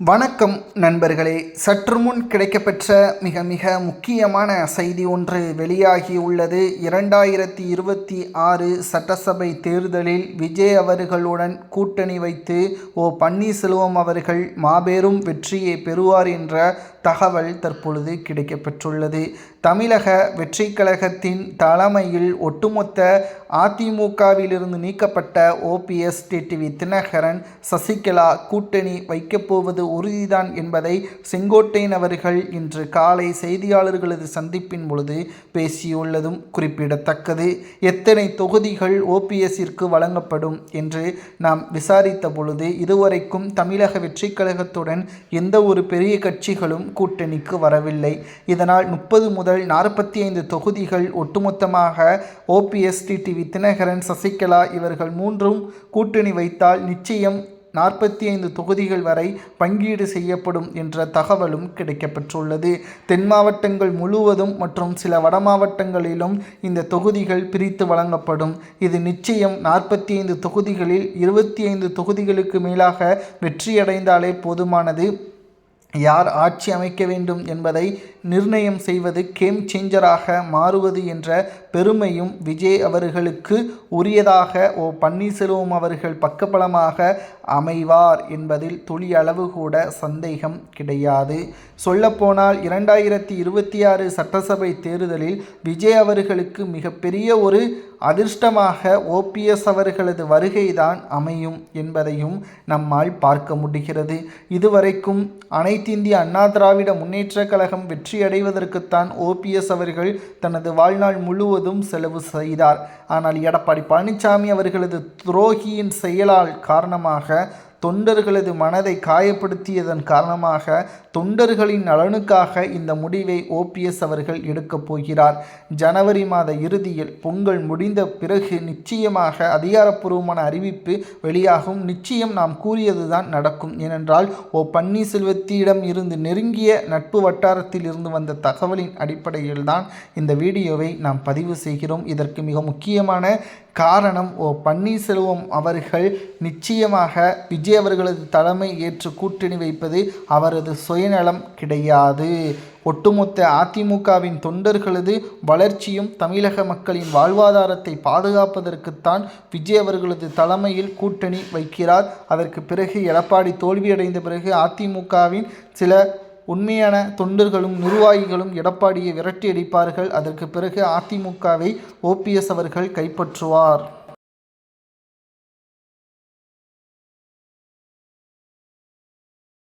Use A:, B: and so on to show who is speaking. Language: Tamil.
A: வணக்கம் நண்பர்களே. சற்று முன் கிடைக்கப்பெற்ற மிக மிக முக்கியமான செய்தி ஒன்று வெளியாகியுள்ளது. இரண்டாயிரத்தி இருபத்தி ஆறு சட்டசபை தேர்தலில் விஜய் அவர்களுடன் கூட்டணி வைத்து ஓ பன்னீர்செல்வம் அவர்கள் மாபெரும் வெற்றியை பெறுவார் என்ற தகவல் தற்பொழுது கிடைக்கப்பெற்றுள்ளது. தமிழக வெற்றி கழகத்தின் தலைமையில் ஒட்டுமொத்த அதிமுகவிலிருந்து நீக்கப்பட்ட ஓபிஎஸ் டிடிவி தினகரன் சசிகலா கூட்டணி வைக்கப்போவது உறுதிதான் என்பதை செங்கோட்டையன் அவர்கள் இன்று காலை செய்தியாளர்களது சந்திப்பின் பொழுது பேசியுள்ளதும் குறிப்பிடத்தக்கது. எத்தனை தொகுதிகள் ஓபிஎஸ்ஸிற்கு வழங்கப்படும் என்று நாம் விசாரித்த பொழுது இதுவரைக்கும் தமிழக வெற்றிக் கழகத்துடன் எந்த ஒரு பெரிய கட்சிகளும் கூட்டணிக்கு வரவில்லை. இதனால் முப்பது முதல் நாற்பத்தி ஐந்து தொகுதிகள் ஒட்டுமொத்தமாக ஓபிஎஸ் டிடிவி தினகரன் சசிகலா இவர்கள் மூன்றும் கூட்டணி வைத்தால் நிச்சயம் நாற்பத்தி ஐந்து தொகுதிகள் வரை பங்கீடு செய்யப்படும் என்ற தகவலும் கிடைக்கப்பெற்றுள்ளது. தென் மாவட்டங்கள் முழுவதும் மற்றும் சில வட மாவட்டங்களிலும் இந்த தொகுதிகள் பிரித்து வழங்கப்படும். இது நிச்சயம் நாற்பத்தி ஐந்து தொகுதிகளில் இருபத்தி ஐந்து தொகுதிகளுக்கு மேலாக வெற்றியடைந்தாலே போதுமானது. யார் ஆட்சி அமைக்க வேண்டும் என்பதை நிர்ணயம் செய்வது கேம் சேஞ்சராக மாறுவது என்ற பெருமையும் விஜய் அவர்களுக்கு உரியதாக ஓ பன்னீர்செல்வம் அவர்கள் பக்கபலமாக அமைவார் என்பதில் துளி அளவு கூட சந்தேகம் கிடையாது. சொல்லப்போனால் இரண்டாயிரத்தி இருபத்தி ஆறு சட்டசபை தேர்தலில் விஜய் அவர்களுக்கு மிகப்பெரிய ஒரு அதிர்ஷ்டமாக ஓபிஎஸ் அவர்களது வருகைதான் அமையும் என்பதையும் நம்மால் பார்க்க முடிகிறது. இதுவரைக்கும் அனைத்திந்திய அண்ணா திராவிட முன்னேற்ற கழகம் வெற்றியடைவதற்குத்தான் ஓபிஎஸ் அவர்கள் தனது வாழ்நாள் முழுவதும் செலவு செய்தார். ஆனால் எடப்பாடி பழனிசாமி அவர்களது துரோகியின் செயலால் காரணமாக தொண்டர்களது மனதை காயப்படுத்தியதன் காரணமாக தொண்டர்களின் நலனுக்காக இந்த முடிவை ஓபிஎஸ் அவர்கள் எடுக்கப் போகிறார். ஜனவரி மாத இறுதியில் பொங்கல் முடிந்த பிறகு நிச்சயமாக அதிகாரப்பூர்வமான அறிவிப்பு வெளியாகும். நிச்சயம் நாம் கூறியதுதான் நடக்கும். ஏனென்றால் ஓ பன்னீர்செல்வத்திடம் இருந்து நெருங்கிய நட்பு வட்டாரத்தில் இருந்து வந்த தகவலின் அடிப்படையில் தான் இந்த வீடியோவை நாம் பதிவு செய்கிறோம். இதற்கு மிக முக்கியமான காரணம் ஓ பன்னீர்செல்வம் அவர்கள் நிச்சயமாக விஜய் அவர்களது தலைமை ஏற்று கூட்டணி வைப்பது அவரது சுயநலம் கிடையாது. ஒட்டுமொத்த அதிமுகவின் தொண்டர்களது வளர்ச்சியும் தமிழக மக்களின் வாழ்வாதாரத்தை பாதுகாப்பதற்குத்தான் விஜய் அவர்களது தலைமையில் கூட்டணி வைக்கிறார். அதற்கு பிறகு எடப்பாடி தோல்வியடைந்த பிறகு அதிமுகவின் சில உண்மையான தொண்டர்களும் நிர்வாகிகளும் எடப்பாடியை விரட்டி அடிப்பார்கள். அதற்கு பிறகு அதிமுகவை ஓபிஎஸ் அவர்கள் கைப்பற்றுவார்.